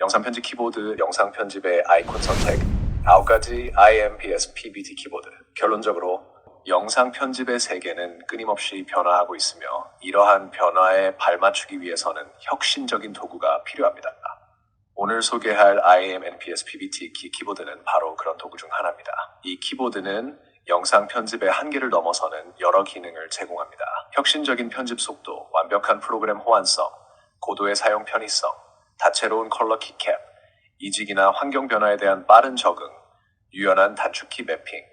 영상 편집 키보드, 영상 편집의 아이콘 선택, 9가지 IMPS PBT 키보드. 결론적으로 영상 편집의 세계는 끊임없이 변화하고 있으며 이러한 변화에 발맞추기 위해서는 혁신적인 도구가 필요합니다. 오늘 소개할 IM NPS PBT 키 키보드는 바로 그런 도구 중 하나입니다. 이 키보드는 영상 편집의 한계를 넘어서는 여러 기능을 제공합니다. 혁신적인 편집 속도, 완벽한 프로그램 호환성, 고도의 사용 편의성, 다채로운 컬러 키캡, 이직이나 환경 변화에 대한 빠른 적응, 유연한 단축키 매핑,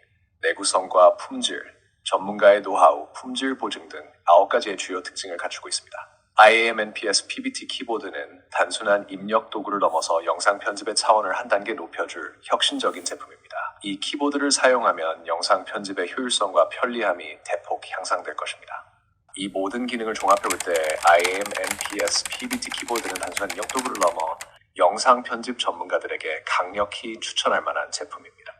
내구성과 품질, 전문가의 노하우, 품질 보증 등 9가지의 주요 특징을 갖추고 있습니다. IAM NPS PBT 키보드는 단순한 입력 도구를 넘어서 영상 편집의 차원을 한 단계 높여줄 혁신적인 제품입니다. 이 키보드를 사용하면 영상 편집의 효율성과 편리함이 대폭 향상될 것입니다. 이 모든 기능을 종합해 볼 때 IAM NPS PBT 키보드는 단순한 입력 도구를 넘어 영상 편집 전문가들에게 강력히 추천할 만한 제품입니다.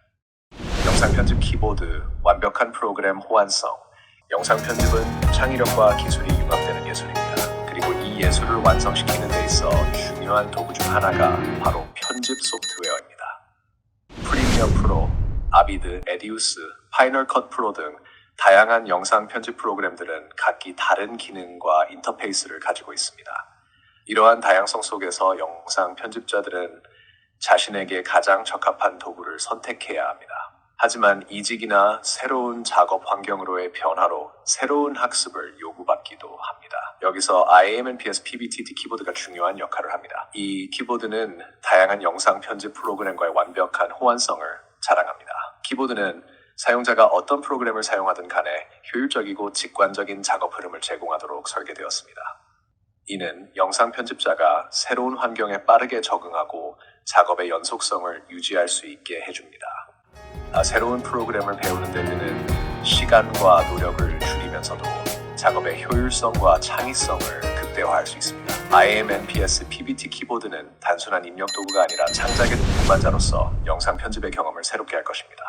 영상 편집 키보드, 완벽한 프로그램 호환성. 영상 편집은 창의력과 기술이 융합되는 예술입니다. 그리고 이 예술을 완성시키는 데 있어 중요한 도구 중 하나가 바로 편집 소프트웨어입니다. 프리미어 프로, 아비드, 에디우스, 파이널 컷 프로 등 다양한 영상 편집 프로그램들은 각기 다른 기능과 인터페이스를 가지고 있습니다. 이러한 다양성 속에서 영상 편집자들은 자신에게 가장 적합한 도구를 선택해야 합니다. 하지만 이직이나 새로운 작업 환경으로의 변화로 새로운 학습을 요구받기도 합니다. 여기서 IAM&PS PBTT 키보드가 중요한 역할을 합니다. 이 키보드는 다양한 영상 편집 프로그램과의 완벽한 호환성을 자랑합니다. 키보드는 사용자가 어떤 프로그램을 사용하든 간에 효율적이고 직관적인 작업 흐름을 제공하도록 설계되었습니다. 이는 영상 편집자가 새로운 환경에 빠르게 적응하고 작업의 연속성을 유지할 수 있게 해줍니다. 아, 새로운 프로그램을 배우는 데 드는 시간과 노력을 줄이면서도 작업의 효율성과 창의성을 극대화할 수 있습니다. IM NPS PBT 키보드는 단순한 입력 도구가 아니라 창작의 동반자로서 영상 편집의 경험을 새롭게 할 것입니다.